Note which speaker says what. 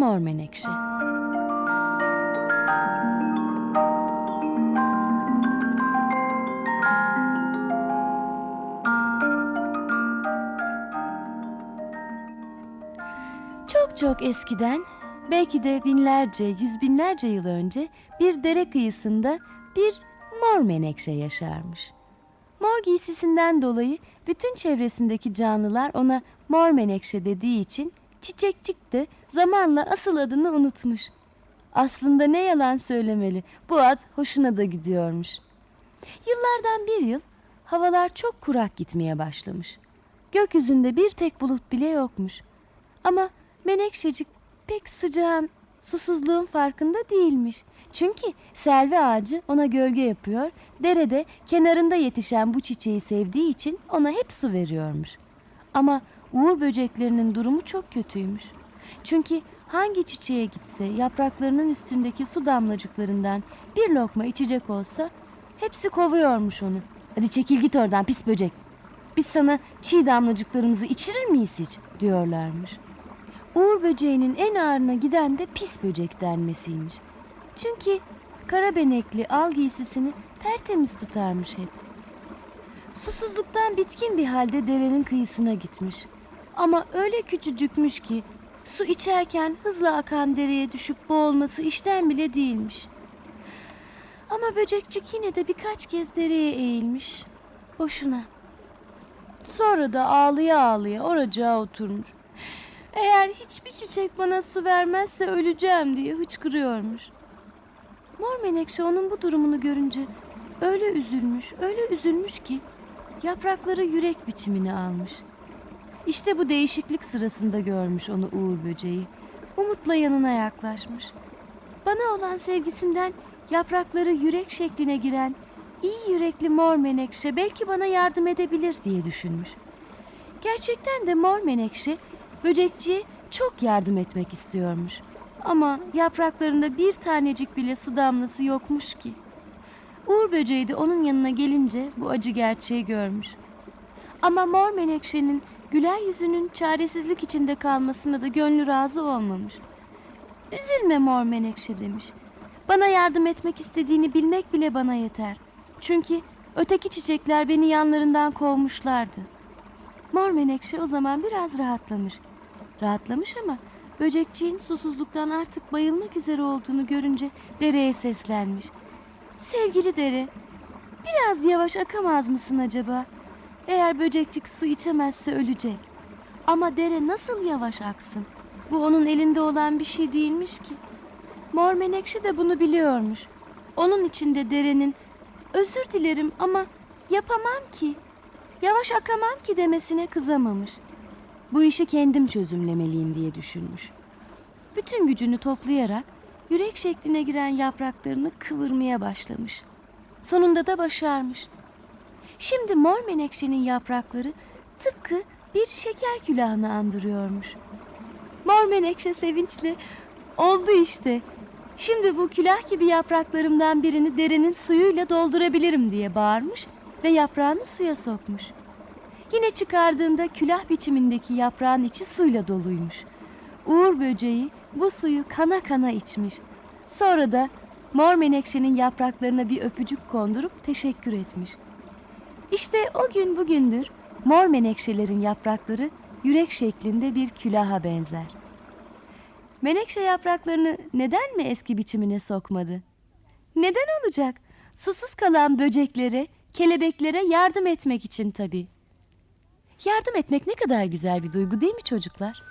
Speaker 1: mor menekşe. Çok çok eskiden, belki de binlerce, yüz binlerce yıl önce bir dere kıyısında bir mor menekşe yaşarmış. Mor giysisinden dolayı bütün çevresindeki canlılar ona mor menekşe dediği için çiçekçik de zamanla asıl adını unutmuş. Aslında ne yalan söylemeli, bu ad hoşuna da gidiyormuş. Yıllardan bir yıl havalar çok kurak gitmeye başlamış. Gökyüzünde bir tek bulut bile yokmuş. Ama Menekşecik pek sıcağın, susuzluğun farkında değilmiş. Çünkü selvi ağacı ona gölge yapıyor, derede kenarında yetişen bu çiçeği sevdiği için ona hep su veriyormuş. Ama uğur böceklerinin durumu çok kötüymüş. Çünkü hangi çiçeğe gitse yapraklarının üstündeki su damlacıklarından bir lokma içecek olsa hepsi kovuyormuş onu. Hadi çekil git oradan pis böcek. Biz sana çiğ damlacıklarımızı içirir miyiz hiç diyorlarmış. Uğur böceğinin en ağırına giden de pis böcek denmesiymiş. Çünkü kara benekli al giysisini tertemiz tutarmış hep. Susuzluktan bitkin bir halde derenin kıyısına gitmiş. Ama öyle küçücükmüş ki su içerken hızla akan dereye düşüp boğulması işten bile değilmiş. Ama böcekçik yine de birkaç kez dereye eğilmiş. Boşuna. Sonra da ağlıya ağlıya oracığa oturmuş. Eğer hiçbir çiçek bana su vermezse öleceğim diye hıçkırıyormuş. Mor menekşe onun bu durumunu görünce öyle üzülmüş, öyle üzülmüş ki yaprakları yürek biçimini almış. İşte bu değişiklik sırasında görmüş onu Uğur böceği. Umutla yanına yaklaşmış. Bana olan sevgisinden yaprakları yürek şekline giren iyi yürekli mor menekşe belki bana yardım edebilir diye düşünmüş. Gerçekten de mor menekşe böcekçiye çok yardım etmek istiyormuş. Ama yapraklarında bir tanecik bile su damlası yokmuş ki. Uğur böceği de onun yanına gelince bu acı gerçeği görmüş. Ama mor menekşenin güler yüzünün çaresizlik içinde kalmasına da gönlü razı olmamış. Üzülme mor menekşe demiş. Bana yardım etmek istediğini bilmek bile bana yeter. Çünkü öteki çiçekler beni yanlarından kovmuşlardı. Mor menekşe o zaman biraz rahatlamış. Rahatlamış ama böcekçiğin susuzluktan artık bayılmak üzere olduğunu görünce dereye seslenmiş. Sevgili dere, biraz yavaş akamaz mısın acaba? Eğer böcekçik su içemezse ölecek. Ama dere nasıl yavaş aksın? Bu onun elinde olan bir şey değilmiş ki. Mor menekşe de bunu biliyormuş. Onun içinde derenin özür dilerim ama yapamam ki yavaş akamam ki demesine kızamamış. Bu işi kendim çözümlemeliyim diye düşünmüş. Bütün gücünü toplayarak yürek şekline giren yapraklarını kıvırmaya başlamış. Sonunda da başarmış. Şimdi mor menekşenin yaprakları tıpkı bir şeker külahını andırıyormuş. Mor menekşe sevinçli oldu işte. Şimdi bu külah gibi yapraklarımdan birini derenin suyuyla doldurabilirim diye bağırmış ve yaprağını suya sokmuş. Yine çıkardığında külah biçimindeki yaprağın içi suyla doluymuş. Uğur böceği bu suyu kana kana içmiş. Sonra da mor menekşenin yapraklarına bir öpücük kondurup teşekkür etmiş. İşte o gün bugündür mor menekşelerin yaprakları yürek şeklinde bir külaha benzer. Menekşe yapraklarını neden mi eski biçimine sokmadı? Neden olacak? Susuz kalan böceklere, kelebeklere yardım etmek için tabii. Yardım etmek ne kadar güzel bir duygu değil mi çocuklar?